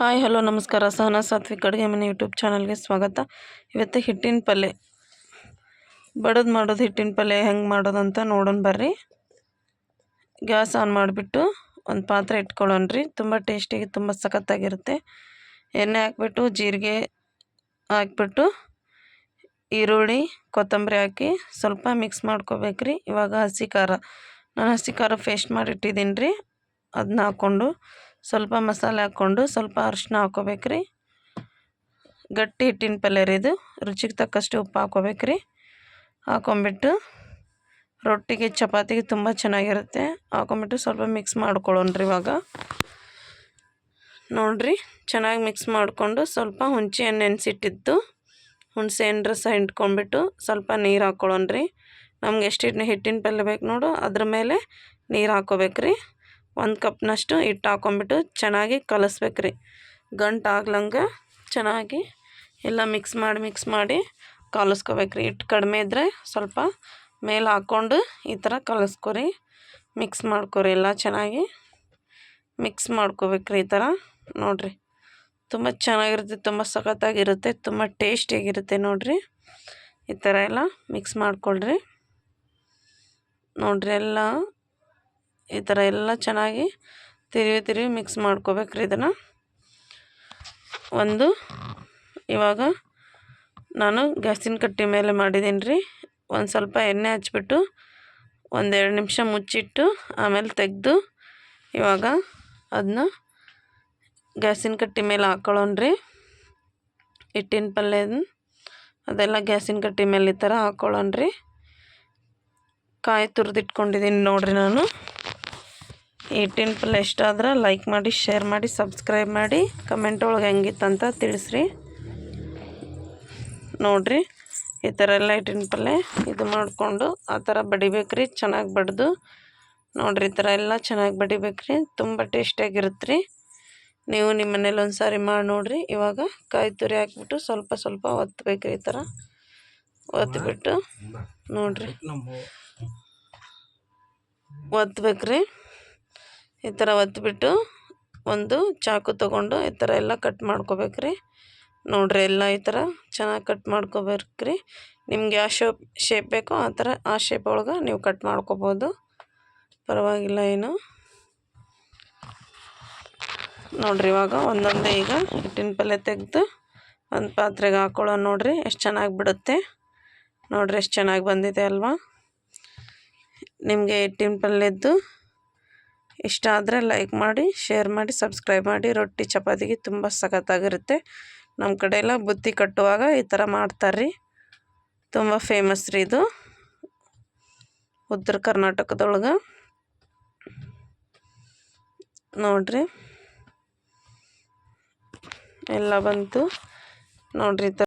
Hi, hello, ನಮಸ್ಕಾರ. ಸಹನ ಸಾತ್ವಿಕ್ ಅಡುಗೆ ಮನೆ ಯೂಟ್ಯೂಬ್ ಚಾನಲ್ಗೆ ಸ್ವಾಗತ. ಇವತ್ತು ಹಿಟ್ಟಿನ ಪಲ್ಯ. ಬಡದು ಮಾಡೋದು ಹಿಟ್ಟಿನ ಪಲ್ಯ ಹೆಂಗೆ ಮಾಡೋದು ಅಂತ ನೋಡೋಣ ಬರ್ರಿ. ಗ್ಯಾಸ್ ಆನ್ ಮಾಡಿಬಿಟ್ಟು ಒಂದು ಪಾತ್ರೆ ಇಟ್ಕೊಳ್ಳೋಣ ರೀ. ತುಂಬ ಟೇಸ್ಟಿಗೆ ತುಂಬ ಸಖತ್ತಾಗಿರುತ್ತೆ. ಎಣ್ಣೆ ಹಾಕ್ಬಿಟ್ಟು, ಜೀರಿಗೆ ಹಾಕ್ಬಿಟ್ಟು, ಈರುಳ್ಳಿ, ಕೊತ್ತಂಬರಿ ಹಾಕಿ ಸ್ವಲ್ಪ ಮಿಕ್ಸ್ ಮಾಡ್ಕೋಬೇಕ್ರಿ ಇವಾಗ ಹಸಿ ಖಾರ. ನಾನು ಹಸಿ ಖಾರ ಫೇಸ್ಟ್ ಮಾಡಿಟ್ಟಿದ್ದೀನಿ ರೀ. ಅದನ್ನ ಹಾಕ್ಕೊಂಡು ಸ್ವಲ್ಪ ಮಸಾಲೆ ಹಾಕ್ಕೊಂಡು ಸ್ವಲ್ಪ ಅರಿಶಿನ ಹಾಕ್ಕೋಬೇಕ್ರಿ. ಗಟ್ಟಿ ಹಿಟ್ಟಿನ ಪಲ್ಯ ರೀ ಇದು. ರುಚಿಗೆ ತಕ್ಕಷ್ಟು ಉಪ್ಪು ಹಾಕ್ಕೋಬೇಕ್ರಿ. ಹಾಕೊಂಬಿಟ್ಟು ರೊಟ್ಟಿಗೆ, ಚಪಾತಿಗೆ ತುಂಬ ಚೆನ್ನಾಗಿರುತ್ತೆ. ಹಾಕೊಂಬಿಟ್ಟು ಸ್ವಲ್ಪ ಮಿಕ್ಸ್ ಮಾಡ್ಕೊಳ್ಳೋಣ್ರಿ ಇವಾಗ. ನೋಡಿರಿ, ಚೆನ್ನಾಗಿ ಮಿಕ್ಸ್ ಮಾಡಿಕೊಂಡು ಸ್ವಲ್ಪ ಹುಣಸೆ ಹಣ್ಣು ನೆನೆಸಿಟ್ಟಿದ್ದು. ಹುಣಸೆ ಹಣ್ಣು ರಸ ಸ್ವಲ್ಪ ನೀರು ಹಾಕ್ಕೊಳ್ಳೋಣ್ರಿ ನಮ್ಗೆ ಎಷ್ಟು ಹಿಟ್ಟಿನ ಪಲ್ಯ ಬೇಕು ನೋಡು, ಅದ್ರ ಮೇಲೆ ನೀರು ಹಾಕ್ಕೋಬೇಕ್ರಿ. ಒಂದು ಕಪ್ನಷ್ಟು ಹಿಟ್ಟು ಹಾಕ್ಕೊಂಬಿಟ್ಟು ಚೆನ್ನಾಗಿ ಕಲಸ್ಬೇಕು ರೀ ಗಂಟು ಆಗ್ಲಂಗೆ ಚೆನ್ನಾಗಿ ಎಲ್ಲ ಮಿಕ್ಸ್ ಮಾಡಿ ಮಿಕ್ಸ್ ಮಾಡಿ ಕಲಸ್ಕೋಬೇಕು ರೀ ಹಿಟ್ಟು ಕಡಿಮೆ ಇದ್ದರೆ ಸ್ವಲ್ಪ ಮೇಲೆ ಹಾಕ್ಕೊಂಡು ಈ ಥರ ಕಲಿಸ್ಕೊರಿ. ಮಿಕ್ಸ್ ಮಾಡ್ಕೊರಿ ಎಲ್ಲ ಚೆನ್ನಾಗಿ. ಮಿಕ್ಸ್ ಮಾಡ್ಕೋಬೇಕು ರೀ ಈ ಥರ. ನೋಡಿರಿ, ತುಂಬ ಚೆನ್ನಾಗಿರುತ್ತೆ, ತುಂಬ ಸಖತ್ತಾಗಿರುತ್ತೆ, ತುಂಬ ಟೇಸ್ಟಿಯಾಗಿರುತ್ತೆ ನೋಡಿರಿ. ಈ ಥರ ಎಲ್ಲ ಮಿಕ್ಸ್ ಮಾಡ್ಕೊಳ್ರಿ. ನೋಡಿರಿ ಎಲ್ಲ ಈ ಥರ ಎಲ್ಲ ಚೆನ್ನಾಗಿ ತಿರುವಿ ತಿರುವಿ ಮಿಕ್ಸ್ ಮಾಡ್ಕೋಬೇಕ್ರಿ ಇದನ್ನು. ಒಂದು, ಇವಾಗ ನಾನು ಗ್ಯಾಸಿನ ಕಟ್ಟಿ ಮೇಲೆ ಮಾಡಿದ್ದೀನಿ ರೀ ಒಂದು ಸ್ವಲ್ಪ ಎಣ್ಣೆ ಹಚ್ಬಿಟ್ಟು ಒಂದೆರಡು ನಿಮಿಷ ಮುಚ್ಚಿಟ್ಟು ಆಮೇಲೆ ತೆಗೆದು ಇವಾಗ ಅದನ್ನ ಗ್ಯಾಸಿನ ಕಟ್ಟಿ ಮೇಲೆ ಹಾಕ್ಕೊಳ್ಳೋಣ್ರಿ ಹಿಟ್ಟಿನ ಪಲ್ಯ ಅದೆಲ್ಲ ಗ್ಯಾಸಿನ ಕಟ್ಟಿ ಮೇಲೆ ಈ ಥರ ಹಾಕ್ಕೊಳ್ಳೋಣ್ರಿ ಕಾಯಿ ತುರಿದಿಟ್ಕೊಂಡಿದ್ದೀನಿ ನೋಡಿರಿ ನಾನು. ಹಿಟ್ಟಿನ ಪಲ್ಯ ಇಷ್ಟ ಆದ್ರೆ ಲೈಕ್ ಮಾಡಿ, ಶೇರ್ ಮಾಡಿ, ಸಬ್ಸ್ಕ್ರೈಬ್ ಮಾಡಿ. ಕಮೆಂಟ್ ಒಳಗೆ ಹೆಂಗಿತ್ತಂತ ತಿಳಿಸ್ರಿ. ನೋಡಿರಿ, ಈ ಥರ ಎಲ್ಲ ಪಲ್ಯ ಇದು ಮಾಡಿಕೊಂಡು ಆ ಥರ ಬಡಿಬೇಕ್ರಿ, ಚೆನ್ನಾಗಿ ಬಡಿದು. ನೋಡಿರಿ, ಈ ಥರ ಎಲ್ಲ ಚೆನ್ನಾಗಿ ಬಡಿಬೇಕ್ರಿ, ತುಂಬ ಟೇಸ್ಟಿಯಾಗಿರುತ್ತೆ ರೀ ನೀವು ನಿಮ್ಮ ಮನೇಲಿ ಒಂದು ಸಾರಿ ಮಾಡಿ ನೋಡಿರಿ, ಇವಾಗ ಕಾಯಿ ತುರಿ ಹಾಕ್ಬಿಟ್ಟು ಸ್ವಲ್ಪ ಸ್ವಲ್ಪ ಒತ್ತಬೇಕ್ರಿ ಈ ಥರ. ಒತ್ತಿಬಿಟ್ಟು ನೋಡಿರಿ. ಒತ್ತಬೇಕ್ರಿ ಈ ಥರ ಒತ್ತಿಬಿಟ್ಟು ಒಂದು ಚಾಕು ತೊಗೊಂಡು ಈ ಥರ ಎಲ್ಲ ಕಟ್ ಮಾಡ್ಕೋಬೇಕ್ರಿ. ನೋಡಿರಿ ಎಲ್ಲ ಈ ಥರ ಚೆನ್ನಾಗಿ ಕಟ್ ಮಾಡ್ಕೋಬೇಕ್ರಿ. ನಿಮ್ಗೆ ಯಾವ ಶೇಪ್ ಶೇಪ್ ಬೇಕೋ ಆ ಥರ ಆ ಶೇಪ್ ಒಳಗೆ ನೀವು ಕಟ್ ಮಾಡ್ಕೋಬೋದು. ಪರವಾಗಿಲ್ಲ ಏನು. ನೋಡಿರಿ ಇವಾಗ ಒಂದೊಂದೇ ಈಗ ಹಿಟ್ಟಿನ ಪಲ್ಯ ತೆಗೆದು ಒಂದು ಪಾತ್ರೆಗೆ ಹಾಕ್ಕೊಳ್ಳೋ ನೋಡಿರಿ ಎಷ್ಟು ಚೆನ್ನಾಗಿ ಬಿಡುತ್ತೆ. ನೋಡಿರಿ ಎಷ್ಟು ಚೆನ್ನಾಗಿ ಬಂದಿದೆ ಅಲ್ವಾ. ನಿಮಗೆ ಹಿಟ್ಟಿನ ಪಲ್ಯದ್ದು ಇಷ್ಟ ಆದರೆ ಲೈಕ್ ಮಾಡಿ ಶೇರ್ ಮಾಡಿ ಸಬ್ಸ್ಕ್ರೈಬ್ ಮಾಡಿ. ರೊಟ್ಟಿ, ಚಪಾತಿಗೆ ತುಂಬ ಸಖತ್ತಾಗಿರುತ್ತೆ. ನಮ್ಮ ಕಡೆ ಎಲ್ಲ ಬುತ್ತಿ ಕಟ್ಟುವಾಗ ಈ ಥರ ಮಾಡ್ತಾರೆ ತುಂಬ ಫೇಮಸ್ ರೀ ಇದು. ಉತ್ತರ ಕರ್ನಾಟಕದೊಳಗೆ. ನೋಡ್ರಿ. ಎಲ್ಲ ಬಂತು. ನೋಡಿರಿ